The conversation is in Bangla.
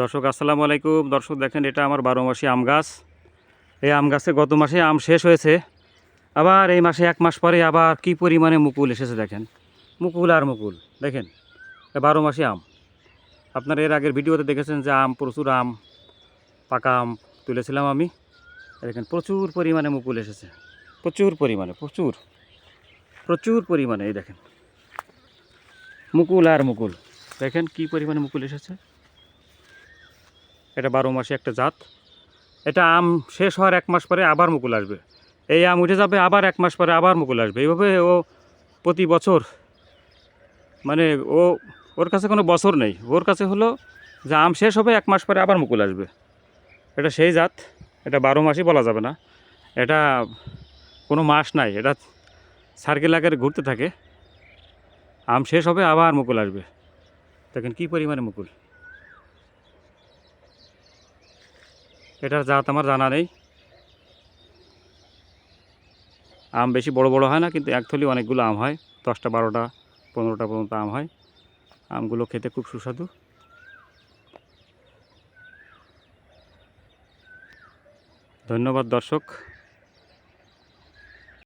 দর্শক, আসসালামু আলাইকুম। দর্শক, দেখেন এটা আমার বারো মাসি আম গাছ। এই আম গাছে গত মাসে আম শেষ হয়েছে। আবার এই মাসে এক মাস পরে আবার কি পরিমাণে মুকুল এসেছে দেখেন। মুকুল আর মুকুল, দেখেন বারো মাসি আম। আপনারা এর আগের ভিডিওতে দেখেছেন যে আম, প্রচুর আম, পাকা আম তুলেছিলাম আমি। দেখেন, প্রচুর পরিমাণে মুকুল এসেছে। প্রচুর পরিমাণে, প্রচুর প্রচুর পরিমাণে, এই দেখেন। মুকুল আর মুকুল, দেখেন কি পরিমাণে মুকুল এসেছে। এটা বারো মাসে একটা জাত। এটা আম শেষ হওয়ার এক মাস পরে আবার মুকুল আসবে। এই আম উঠে যাবে আবার এক মাস পরে আবার মুকুল আসবে। এইভাবে ও প্রতি বছর মানে ও, ওর কাছে কোনো বছর নেই। ওর কাছে হলো যে আম শেষ হবে এক মাস পরে আবার মুকুল আসবে। এটা সেই জাত, এটা বারো মাসই বলা যাবে না। এটা কোনো মাস নাই, এটা সার্কেল আকারে ঘুরতে থাকে। আম শেষ হবে, আবার মুকুল আসবে। দেখেন কী পরিমাণে মুকুল। এটার জাত আমার জানা নেই। আম বেশি বড় বড় হয় না, কিন্তু এক থলি অনেকগুলো আম হয়। দশটা, বারোটা, পনেরোটা পর্যন্ত আম হয়। আমগুলো খেতে খুব সুস্বাদু। ধন্যবাদ দর্শক।